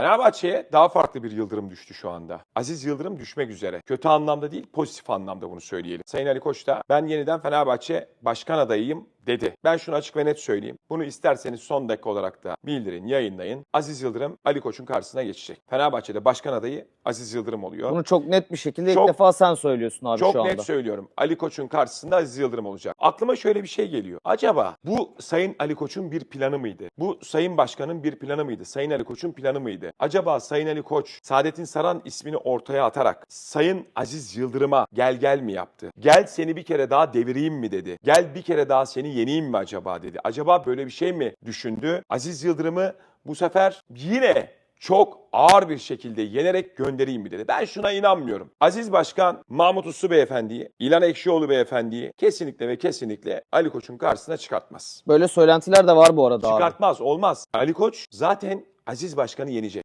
Fenerbahçe'ye daha farklı bir Yıldırım düştü şu anda. Aziz Yıldırım düşmek üzere. Kötü anlamda değil, pozitif anlamda bunu söyleyelim. Sayın Ali Koç da ben yeniden Fenerbahçe başkan adayıyım dedi. Ben şunu açık ve net söyleyeyim. Bunu isterseniz son dakika olarak da bildirin, yayınlayın. Aziz Yıldırım Ali Koç'un karşısına geçecek. Fenerbahçe'de başkan adayı Aziz Yıldırım oluyor. Bunu çok net bir şekilde Çok- ilk defa sen söylüyorsun abi Çok şu anda. net söylüyorum. Ali Koç'un karşısında Aziz Yıldırım olacak. Aklıma şöyle bir şey geliyor. Acaba bu Sayın Ali Koç'un bir planı mıydı? Bu Sayın Başkan'ın bir planı mıydı? Sayın Ali Koç'un planı mıydı? Acaba Sayın Ali Koç Saadettin Saran ismini ortaya atarak Sayın Aziz Yıldırım'a gel gel mi yaptı? Gel seni bir kere daha devireyim mi dedi? Gel bir kere daha seni yeneyim mi acaba dedi? Acaba böyle bir şey mi düşündü? Aziz Yıldırım'ı bu sefer yine çok ağır bir şekilde yenerek göndereyim mi dedi. Ben şuna inanmıyorum. Aziz Başkan Mahmut Uslu Beyefendi'yi, İlhan Ekşioğlu Beyefendi'yi kesinlikle ve kesinlikle Ali Koç'un karşısına çıkartmaz. Böyle söylentiler de var bu arada abi. Çıkartmaz, olmaz. Ali Koç zaten Aziz Başkan'ı yenecek.